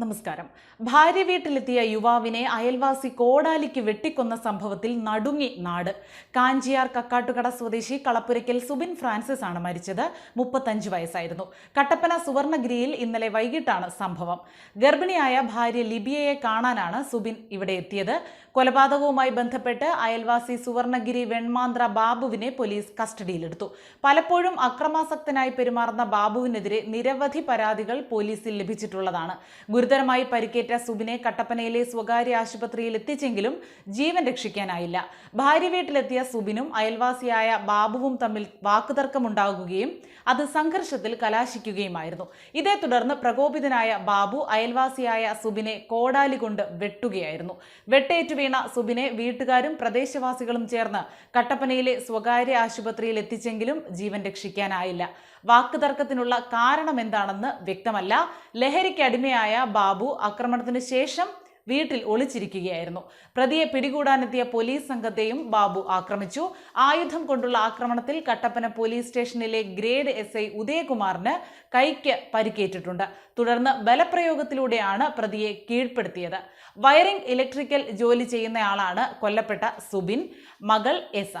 നമസ്കാരം. ഭാര്യ വീട്ടിലെത്തിയ യുവാവിനെ അയൽവാസി കോടാലിക്ക് വെട്ടിക്കൊന്ന സംഭവത്തിൽ നടുങ്ങി നാട്. കാഞ്ചിയാർ കക്കാട്ടുകട സ്വദേശി കളപ്പുരയ്ക്കൽ സുബിൻ ഫ്രാൻസിസ് ആണ് മരിച്ചത്. മുപ്പത്തഞ്ച് വയസ്സായിരുന്നു. കട്ടപ്പന സുവർണഗിരിയിൽ ഇന്നലെ വൈകിട്ടാണ് സംഭവം. ഗർഭിണിയായ ഭാര്യ ലിബിയയെ കാണാനാണ് സുബിൻ ഇവിടെ എത്തിയത്. കൊലപാതകവുമായി ബന്ധപ്പെട്ട് അയൽവാസി സുവർണഗിരി വെൺമാന്ത്ര ബാബുവിനെ പോലീസ് കസ്റ്റഡിയിലെടുത്തു. പലപ്പോഴും അക്രമാസക്തനായി പെരുമാറുന്ന ബാബുവിനെതിരെ നിരവധി പരാതികൾ പോലീസിൽ ലഭിച്ചിട്ടുള്ളതാണ്. ഗുരുതരമായി പരിക്കേറ്റ സുബിനെ കട്ടപ്പനയിലെ സ്വകാര്യ ആശുപത്രിയിൽ എത്തിച്ചെങ്കിലും ജീവൻ രക്ഷിക്കാനായില്ല. ഭാര്യ വീട്ടിലെത്തിയ സുബിനും അയൽവാസിയായ ബാബുവും തമ്മിൽ വാക്കുതർക്കമുണ്ടാകുകയും അത് സംഘർഷത്തിൽ കലാശിക്കുകയുമായിരുന്നു. ഇതേ തുടർന്ന് പ്രകോപിതനായ ബാബു അയൽവാസിയായ സുബിനെ കോടാലി കൊണ്ട് വെട്ടുകയായിരുന്നു. വെട്ടേറ്റു വീണ സുബിനെ വീട്ടുകാരും പ്രദേശവാസികളും ചേർന്ന് കട്ടപ്പനയിലെ സ്വകാര്യ ആശുപത്രിയിൽ എത്തിച്ചെങ്കിലും ജീവൻ രക്ഷിക്കാനായില്ല. വാക്കുതർക്കത്തിനുള്ള കാരണം എന്താണെന്ന് വ്യക്തമല്ല. ലഹരിക്ക് അടിമയായ ബാബു ആക്രമണത്തിന് ശേഷം വീട്ടിൽ ഒളിച്ചിരിക്കുകയായിരുന്നു. പ്രതിയെ പിടികൂടാനെത്തിയ പോലീസ് സംഘത്തെയും ബാബു ആക്രമിച്ചു. ആയുധം കൊണ്ടുള്ള ആക്രമണത്തിൽ കട്ടപ്പന പോലീസ് സ്റ്റേഷനിലെ ഗ്രേഡ് എസ് ഐ ഉദയകുമാറിന് കൈക്ക് പരിക്കേറ്റിട്ടുണ്ട്. തുടർന്ന് ബലപ്രയോഗത്തിലൂടെയാണ് പ്രതിയെ കീഴ്പ്പെടുത്തിയത്. വയറിംഗ് ഇലക്ട്രിക്കൽ ജോലി ചെയ്യുന്നയാളാണ് കൊല്ലപ്പെട്ട സുബിൻ. മകൾ എസ.